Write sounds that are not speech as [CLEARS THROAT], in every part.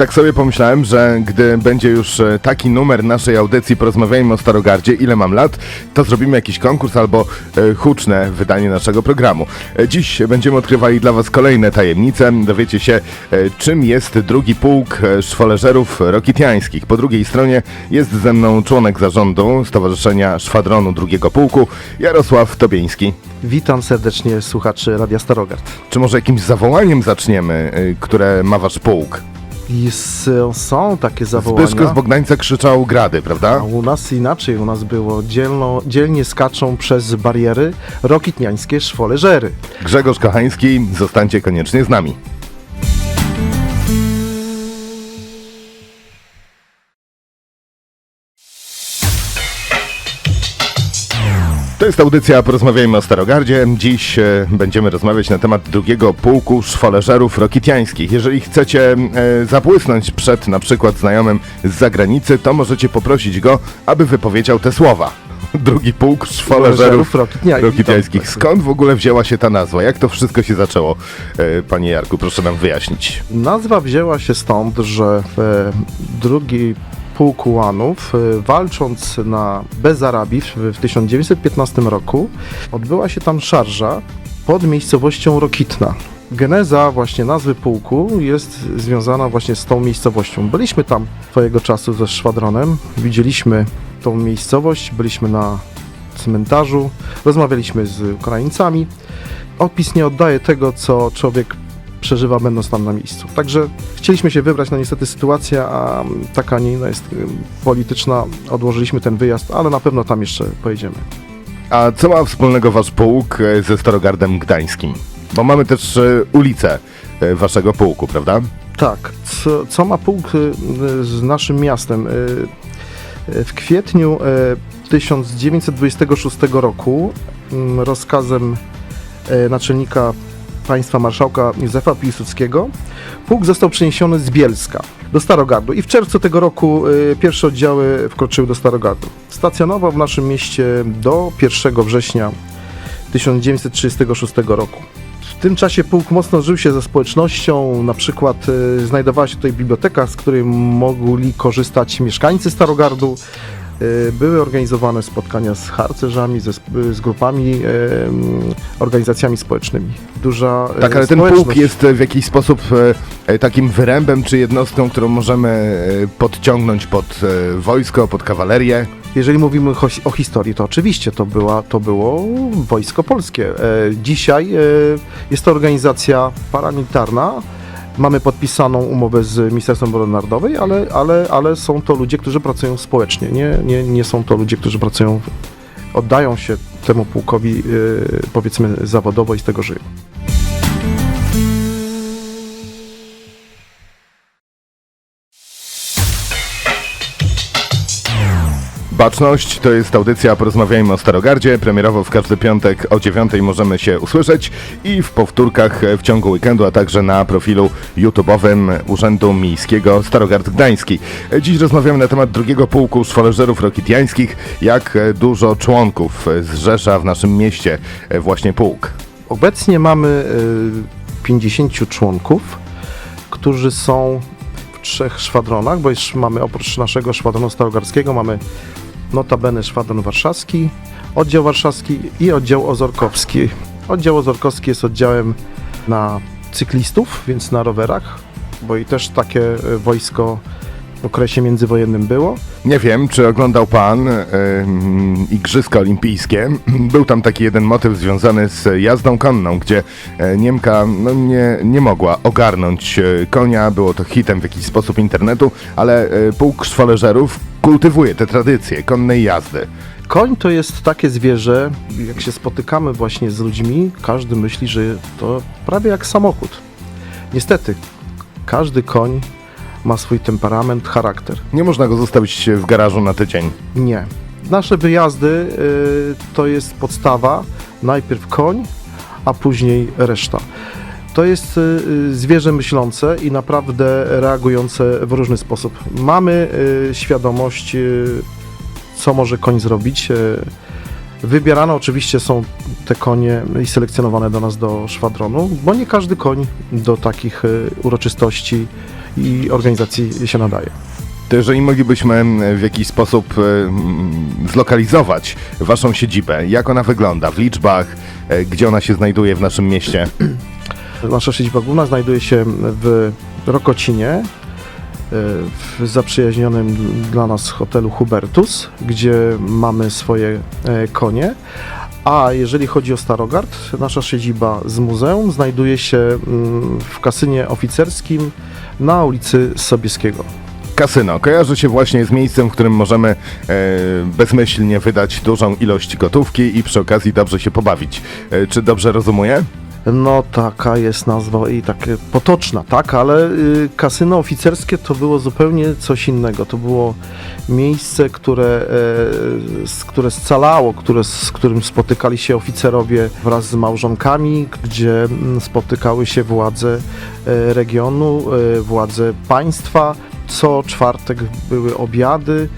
Tak sobie pomyślałem, że gdy będzie już e, taki numer naszej audycji Porozmawiajmy o Starogardzie, ile mam lat, to zrobimy jakiś konkurs albo e, huczne wydanie naszego programu. E, Dziś będziemy odkrywali dla Was kolejne tajemnice. Dowiecie się, czym jest drugi pułk szwoleżerów rokitiańskich. Po drugiej stronie jest ze mną członek zarządu Stowarzyszenia Szwadronu Drugiego Pułku, Jarosław Tobieński. Witam serdecznie słuchaczy Radia Starogard. Czy może jakimś zawołaniem zaczniemy, które ma Wasz pułk? I są takie zawołania. Zbyszko z Bogdańca krzyczał grady, A prawda? u nas inaczej, u nas było dzielno, dzielnie skaczą przez bariery rokitniańskie szwoleżery. Grzegorz Kochański, zostańcie koniecznie z nami. Jest audycja Porozmawiajmy o Starogardzie. Dziś e, będziemy rozmawiać na temat drugiego pułku szwoleżerów rokitiańskich. Jeżeli chcecie e, zabłysnąć przed na przykład znajomym z zagranicy, to możecie poprosić go, aby wypowiedział te słowa. [LAUGHS] Drugi pułk szwoleżerów rokitiańskich. Skąd w ogóle wzięła się ta nazwa? Jak to wszystko się zaczęło? E, Panie Jarku, proszę nam wyjaśnić. Nazwa wzięła się stąd, że e, drugi pułk ułanów, e, walcząc na Bezarabii w, w 1915 roku, odbyła się tam szarża pod miejscowością Rokitna. Geneza właśnie nazwy pułku jest związana właśnie z tą miejscowością. Byliśmy tam swojego czasu ze szwadronem, widzieliśmy tą miejscowość, byliśmy na cmentarzu, rozmawialiśmy z Ukraińcami. Opis nie oddaje tego, co człowiek przeżywa będąc tam na miejscu. Także chcieliśmy się wybrać, no niestety sytuacja a, taka nie inna jest polityczna, odłożyliśmy ten wyjazd, ale na pewno tam jeszcze pojedziemy. A co ma wspólnego wasz pułk e, ze Starogardem Gdańskim? Bo mamy też e, ulicę e, waszego pułku, prawda? Tak, co, co ma pułk z naszym miastem? W kwietniu y, 1926 roku mm, rozkazem naczelnika państwa marszałka Józefa Piłsudskiego pułk został przeniesiony z Bielska do Starogardu i w czerwcu tego roku y, pierwsze oddziały wkroczyły do Starogardu. Stacjonował w naszym mieście do 1 września 1936 roku. W tym czasie pułk mocno żył się ze społecznością, na przykład y, znajdowała się tutaj biblioteka, z której mogli korzystać mieszkańcy Starogardu. Y, były organizowane spotkania z harcerzami, ze, z grupami, mm, organizacjami społecznymi. Duża y, Tak, ale ten pułk jest e, w jakiś sposób e, e, takim wyrębem czy jednostką, którą możemy e, podciągnąć pod e, wojsko, pod kawalerię. Jeżeli mówimy o, historii, to oczywiście to, była, to było Wojsko Polskie. E, dzisiaj e, jest to organizacja paramilitarna. Mamy podpisaną umowę z Ministerstwem Obrony Narodowej, ale, ale, ale są to ludzie, którzy pracują społecznie. Nie, nie, nie są to ludzie, którzy pracują, oddają się temu pułkowi, e, powiedzmy, zawodowo i z tego żyją. Baczność to jest audycja Porozmawiajmy o Starogardzie. Premierowo w każdy piątek o 9 możemy się usłyszeć i w powtórkach w ciągu weekendu, a także na profilu YouTube'owym Urzędu Miejskiego Starogard Gdański. Dziś rozmawiamy na temat drugiego pułku szwoleżerów rokitiańskich. Jak dużo członków zrzesza w naszym mieście właśnie pułk. Obecnie mamy y, 50 członków, którzy są trzech szwadronach, bo już mamy oprócz naszego szwadronu starogardzkiego mamy notabene szwadron warszawski, oddział warszawski i oddział ozorkowski. Oddział ozorkowski jest oddziałem na cyklistów, więc na rowerach, bo i też takie y, wojsko okresie międzywojennym było. Nie wiem, czy oglądał pan mm, Igrzyska Olimpijskie. [CLEARS THROAT] Był tam taki jeden motyw związany z jazdą konną, gdzie e, Niemka no, nie, nie mogła ogarnąć e, konia. Było to hitem w jakiś sposób internetu, ale e, pułk szwoleżerów kultywuje te tradycje konnej jazdy. Koń to jest takie zwierzę, jak się spotykamy właśnie z ludźmi, każdy myśli, że to prawie jak samochód. Niestety, każdy koń ma swój temperament, charakter. Nie można go zostawić w garażu na tydzień. Nie. Nasze wyjazdy y, to jest podstawa, najpierw koń, a później reszta. To jest y, y, zwierzę myślące i naprawdę reagujące w różny sposób. Mamy świadomość, co może koń zrobić. Wybierane oczywiście są te konie i selekcjonowane do nas do szwadronu, bo nie każdy koń do takich uroczystości i organizacji się nadaje. To jeżeli moglibyśmy mm, w jakiś sposób e, zlokalizować waszą siedzibę, jak ona wygląda w liczbach, e, gdzie ona się znajduje w naszym mieście? [CLEARS THROAT] Nasza siedziba główna znajduje się w Rokocinie, e, w zaprzyjaźnionym dla nas hotelu Hubertus, gdzie mamy swoje e, konie. A jeżeli chodzi o Starogard, nasza siedziba z muzeum znajduje się mm, w kasynie oficerskim na ulicy Sobieskiego. Kasyno kojarzy się właśnie z miejscem, w którym możemy e, bezmyślnie wydać dużą ilość gotówki i przy okazji dobrze się pobawić. E, czy dobrze rozumuję? No taka jest nazwa i takie potoczna, tak, ale y, kasyno oficerskie to było zupełnie coś innego. To było miejsce, które, z, które scalało, które, z którym spotykali się oficerowie wraz z małżonkami, gdzie mm, spotykały się władze e, regionu, e, władze państwa. Co czwartek były obiady,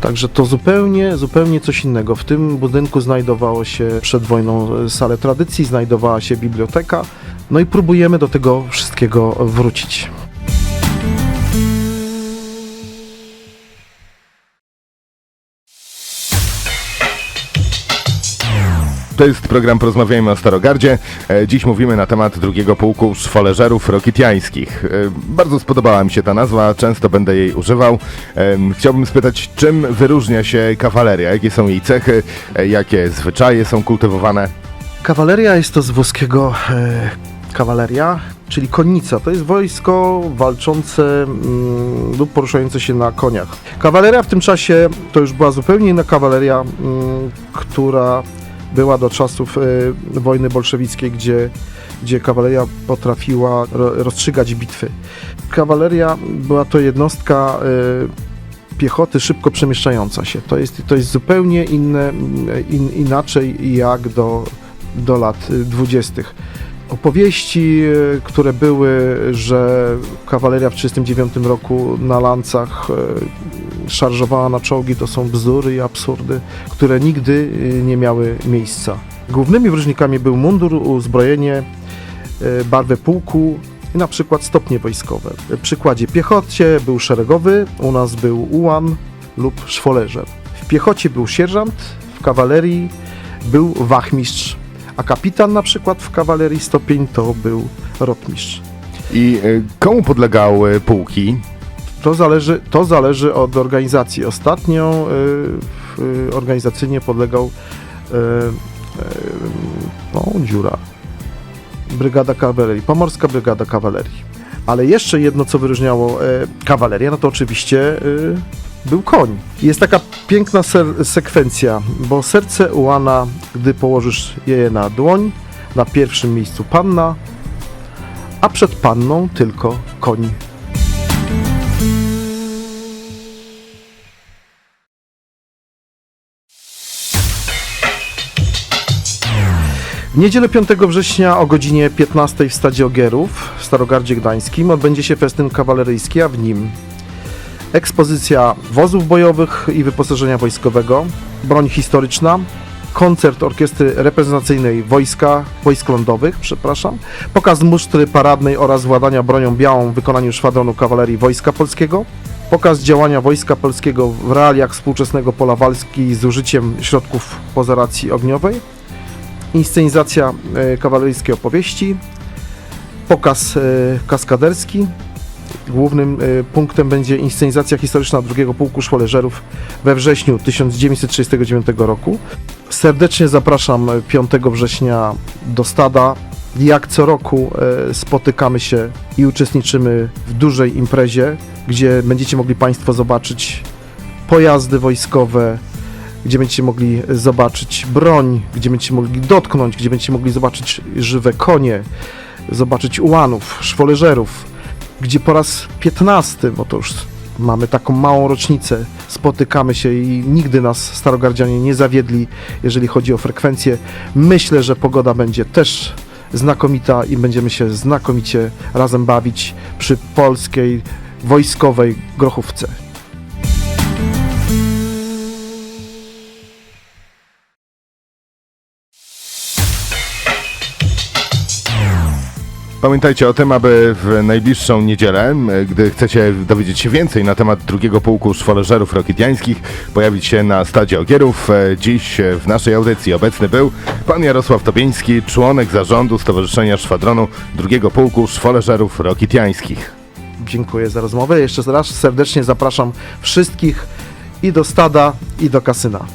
także to zupełnie, zupełnie coś innego. W tym budynku znajdowało się przed wojną e, salę tradycji, znajdowała się biblioteka, no i próbujemy do tego wszystkiego wrócić. To jest program Porozmawiajmy o Starogardzie. E, Dziś mówimy na temat drugiego pułku szwoleżerów rokitiańskich. E, Bardzo spodobała mi się ta nazwa, często będę jej używał. Em, Chciałbym spytać, czym wyróżnia się kawaleria? Jakie są jej cechy? E, Jakie zwyczaje są kultywowane? Kawaleria jest to z włoskiego e, kawaleria, czyli konnica. To jest wojsko walczące mm, lub poruszające się na koniach. Kawaleria w tym czasie to już była zupełnie inna kawaleria, mm, która była do czasów e, wojny bolszewickiej, gdzie, gdzie kawaleria potrafiła ro, rozstrzygać bitwy. Kawaleria była to jednostka e, piechoty szybko przemieszczająca się. To jest, to jest zupełnie inne, in, inaczej jak do, do lat dwudziestych. Opowieści, e, które były, że kawaleria w 1939 roku na lancach e, szarżowała na czołgi, to są bzdury i absurdy, które nigdy e, nie miały miejsca. Głównymi wyróżnikami był mundur, uzbrojenie, e, barwę pułku i na przykład stopnie wojskowe. W przykładzie piechocie był szeregowy, u nas był ułan lub szwoleżer. W piechocie był sierżant, w kawalerii był wachmistrz, a kapitan na przykład w kawalerii stopień to był rotmistrz. I e, komu podlegały pułki? To zależy, to zależy od organizacji. Ostatnio y, y, organizacyjnie podlegał y, y, o, dziura. Brygada Kawalerii, Pomorska Brygada Kawalerii. Ale jeszcze jedno, co wyróżniało e, kawalerię, no to oczywiście y, był koń. Jest taka piękna sekwencja, bo serce ułana, gdy położysz je na dłoń, na pierwszym miejscu panna, a przed panną tylko koń niedzielę 5 września o godzinie 15 w Stadzie Ogierów w Starogardzie Gdańskim odbędzie się festyn kawaleryjski, a w nim ekspozycja wozów bojowych i wyposażenia wojskowego, broń historyczna, koncert orkiestry reprezentacyjnej wojska, wojsk lądowych, przepraszam, pokaz musztry paradnej oraz władania bronią białą w wykonaniu szwadronu kawalerii Wojska Polskiego, pokaz działania Wojska Polskiego w realiach współczesnego pola walki z użyciem środków pozeracji ogniowej, inscenizacja e, kawaleryjskiej opowieści, pokaz e, kaskaderski. Głównym e, punktem będzie inscenizacja historyczna drugiego pułku szwoleżerów we wrześniu 1939 roku. Serdecznie zapraszam e, 5 września do stada. Jak co roku spotykamy się i uczestniczymy w dużej imprezie, gdzie będziecie mogli Państwo zobaczyć pojazdy wojskowe, gdzie będziecie mogli zobaczyć broń, gdzie będziecie mogli dotknąć, gdzie będziecie mogli zobaczyć żywe konie, zobaczyć ułanów, szwoleżerów, gdzie po raz 15, bo to już mamy taką małą rocznicę, spotykamy się i nigdy nas starogardzianie nie zawiedli, jeżeli chodzi o frekwencję. Myślę, że pogoda będzie też znakomita i będziemy się znakomicie razem bawić przy polskiej wojskowej grochówce. Pamiętajcie o tym, aby w najbliższą niedzielę, gdy chcecie dowiedzieć się więcej na temat drugiego pułku szwoleżerów rokitiańskich, pojawić się na stadzie Ogierów. E, Dziś w naszej audycji obecny był pan Jarosław Tobieński, członek zarządu Stowarzyszenia Szwadronu drugiego pułku szwoleżerów rokitiańskich. Dziękuję za rozmowę. Jeszcze raz serdecznie zapraszam wszystkich i do stada, i do kasyna.